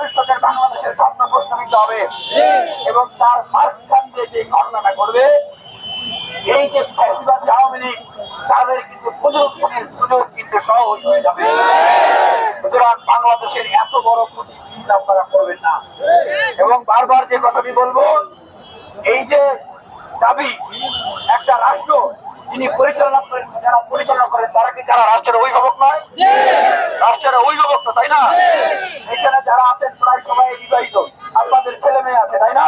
ভবিষ্যতের বাংলাদেশের স্বপ্ন প্রস্তাবিত হবে। এবং তার মাঝখান দিয়ে যে ঘটনাটা করবে এই যে ফ্যাসিবাদ আওয়ামী লীগ তাদের কিন্তু পুনরুত্থানের সুযোগ কিন্তু সহজ হয়ে যাবে। সুতরাং বাংলাদেশের এত বড় ক্ষতি চিন্তা আপনারা করবেন না। এবং বারবার যে কথাটি বলব এই যে দাবি একটা রাষ্ট্র যিনি পরিচালনা করেন যারা পরিচালনা করেন তারা কি যারা রাষ্ট্রের অভিভাবক নয়? রাষ্ট্রের অভিভাবক তো তাই না? এখানে আছেন প্রায় সবাই বিবাহিত। আপনাদের ছেলে মেয়ে আছে তাই না?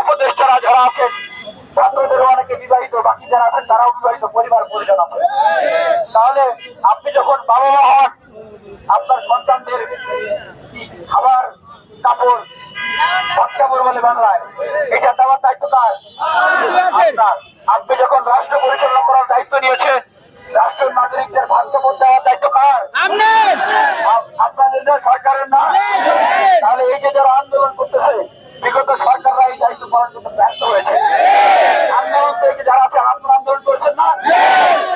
উপদেষ্টারা যারা আছেন ছাত্রদের অনেকে বিবাহিত বাকি যারা আছেন তারাও বিবাহিত পরিবার পরিজন আছে। তাহলে আপনি যখন বাবা মা হন আপনার সন্তানদের খাবার কাপড় কাপড় বলে বাংলায় এটা দেওয়ার দায়িত্ব কার? আপনার। আপনি যখন রাষ্ট্র পরিচালনা করার দায়িত্ব নিয়েছেন রাষ্ট্রের নাগরিকদের ভাত দেওয়ার দায়িত্ব কার? আপনাদের সরকারের না তাহলে এই যে যারা আন্দোলন করতেছে বিগত সরকাররা এই দায়িত্ব পালন করতে ব্যর্থ হয়েছে আন্দোলন থেকে যারা আছে আপনারা আন্দোলন করেছেন না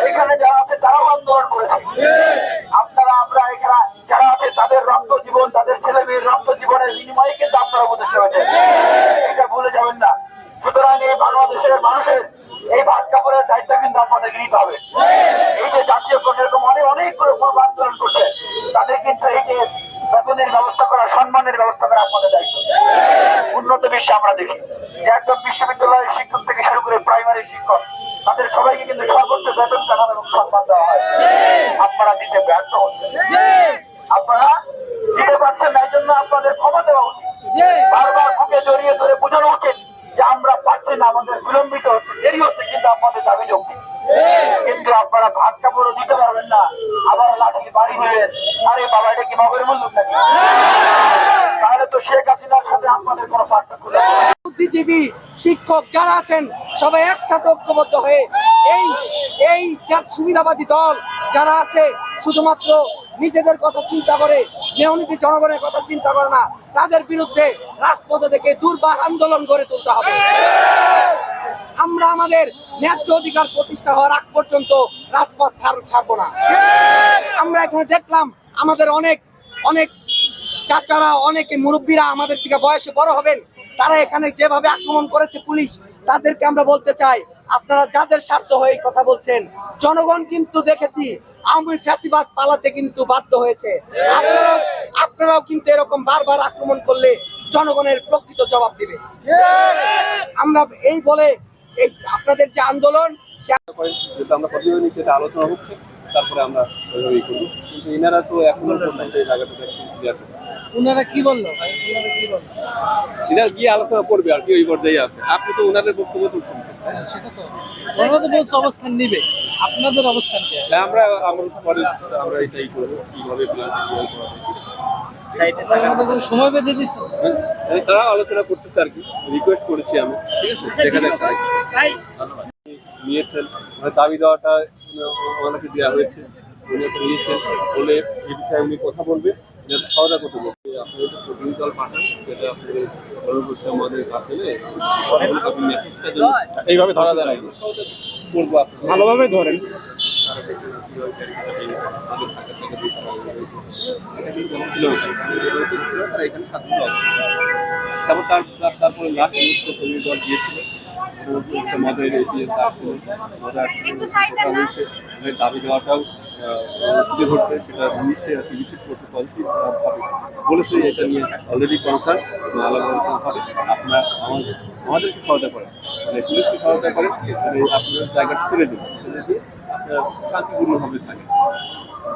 এখানে যারা আছে তারাও আন্দোলন করেছে আপনারা, আমরা এখানে যারা আছে, তাদের রক্ত জীবন, তাদের ছেলে মেয়ের রক্ত জীবনের বিনিময়ে কিন্তু আপনারা উপদেশ হয়েছে এটা ভুলে যাবেন না। সুতরাং এই বাংলাদেশের মানুষের এই ভাত কাপড়ের দায়িত্ব কিন্তু আপনাদেরকে নিতে হবে। এই যে জাতীয় এরকম অনেক অনেক করে পূর্ব আন্দোলন করছে, তাদের কিন্তু এই যে বেতনের ব্যবস্থা করা, সম্মানের ব্যবস্থা করা আপনাদের দায়িত্ব। উন্নত বিশ্বে আমরা দেখি। একদম বিশ্ববিদ্যালয়ের শিক্ষক থেকে শুরু করে প্রাইমারি শিক্ষক, তাদের সবাইকে কিন্তু সর্বোচ্চ বেতন কাঠামো এবং সম্মান দেওয়া হয়। আপনারা দিতে ব্যর্থ হচ্ছেন। আপনারা দিতে পারছেন না জন্য আপনাদের ক্ষমা দেওয়া উচিত। বারবার বুকে জড়িয়ে ধরে বোঝানো উচিত যে আমরা পাচ্ছি না আমাদের বিলম্বিত হচ্ছে দেরি হচ্ছে কিন্তু আপনাদের দাবি যৌক্তিক। কিন্তু আপনারা ভাত কাপড়ও দিতে পারবেন না আবার লাঠি বাড়ি হয়ে আরে বাবা এটা কি মগের মূল্য নাকি? তাহলে তো শেখ হাসিনার সাথে আপনাদের কোনো পার্থক্য বুদ্ধিজীবী শিক্ষক যারা আছেন সবাই একসাথে ঐক্যবদ্ধ হয়ে এই এই যার সুবিধাবাদী দল যারা আছে, শুধুমাত্র নিজেদের কথা চিন্তা করে মেয়নীতি জনগণের কথা চিন্তা করে না, তাদের বিরুদ্ধে রাজপথে থেকে দুর্বার আন্দোলন গড়ে তুলতে হবে। আমরা আমাদের ন্যায্য অধিকার প্রতিষ্ঠা হওয়ার আগ পর্যন্ত রাজপথ ছাড়- ছাড়বো না। আমরা এখানে দেখলাম আমাদের অনেক অনেক চাচারা, অনেকে মুরব্বীরা আমাদের থেকে বয়সে বড় হবেন, তারা এখানে যেভাবে আক্রমণ করেছে পুলিশ, তাদেরকে আমরা বলতে চাই আপনারা যাদের স্বার্থ হয়ে কথা বলছেন জনগণ কিন্তু দেখেছি আওয়ামী ফ্যাসিবাদ পালাতে কিন্তু বাধ্য হয়েছে। আপনারাও কিন্তু এরকম বারবার আক্রমণ করলে জনগণের প্রকৃত জবাব দিবে। আমরা এই বলে এই আপনাদের যে আন্দোলন আমরা আলোচনা হচ্ছে তারপরে আমরা ওইভাবেই করব। কিন্তু এনারা তো এখনও পর্যন্ত এই জায়গাটা ক্লিয়ার করবে ওনারা কি বলল ভাই? ওনারা কি বলল? এনারা গিয়ে আলোচনা করবে আর কি ওই পর্যায়ে আছে। আপনি তো ওনাদের বক্তব্য তো শুনছেন সেটা তো ওনারা তো বলছে অবস্থান নিবে। আপনাদের অবস্থান কি? হ্যাঁ, আমরা আমরা এটাই করব কীভাবে প্ল্যান সময় বেঁধে দিচ্ছে তারা আলোচনা করতেছে আর কি রিকোয়েস্ট করেছি আমি ঠিক আছে? সেখানে ধন্যবাদ। নিয়েছেন মানে দাবি দেওয়াটা ওনাকে দেওয়া হয়েছে উনি নিয়েছেন বলে এই বিষয়ে উনি কথা বলবে করতে আপনাদের পাঠান সেটা আপনাদের কর্মসূচিটা আমাদের এইভাবে ধরা যায়। না করব ভালোভাবে ধরেন। তারপর তার তারপরে লাস্ট এটিএস আসছিল আসছিল। ওদের দাবি দেওয়াটাও তুলে ধরছে সেটা নিচ্ছে আর কি রিসিভ করতে পজিটিভ ভাবে। বলেছে এটা নিয়ে অলরেডি কনসার্ন আলাদা হবে আপনার আমাদের আমাদেরকে সহায়তা করেন। মানে পুলিশকে সহায়তা করেন মানে আপনার জায়গাটা ছেড়ে দিন ছেড়ে দিয়ে আপনার শান্তিপূর্ণভাবে থাকেন।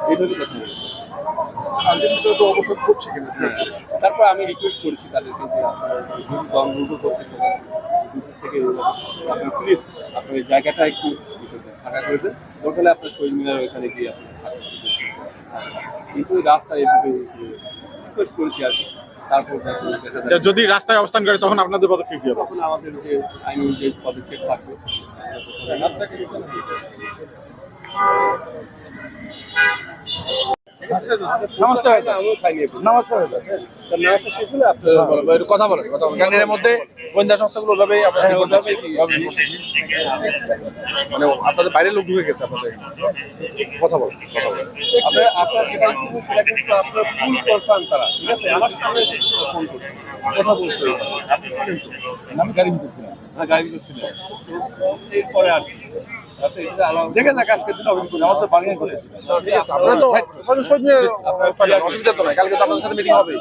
এইভাবে কথা বলছে। করছে হ্যাঁ। তারপর আমি রিকোয়েস্ট করেছি তাদেরকে যে আপনারা দমরুটো করতেছে থেকে আপনার প্লিজ আপনার জায়গাটা একটু ফাঁকা করে দেন। হলে আপনার শহীদ মিনার ওইখানে গিয়ে আপনি থাকেন। কিন্তু ওই রাস্তা এইভাবে রিকোয়েস্ট করেছি আর তারপর যদি রাস্তায় অবস্থান করে তখন আপনাদের পদক্ষেপ কি তখন আমাদের যে আইনি যে পদক্ষেপ থাকবে নমস্তে নমস্তে আপনার কথা বলো কথা বলো মধ্যে গোয়েন্দা সংস্থাগুলো রিপোর্ট দিচ্ছে মানে আপনাদের বাইরের লোক ঢুকে গেছে আপনাদের। কথা বল কথা বল আপনার আপনার যেটা সেটা কিন্তু আপনার ফুল পারসন তারা ঠিক আছে? আমার সামনে ফোন করছে কথা বলছে। আপনি ছিলেন আমি গাড়ি ভিতরে ছিলাম। হ্যাঁ গাড়ি এরপরে আর কি? দেখে যাক আজকের দিন অভিযোগ করি আমার তো বার্গেন করতেছি। আপনারা তো অসুবিধা তো নাই কালকে তো আপনাদের সাথে মিটিং হবে।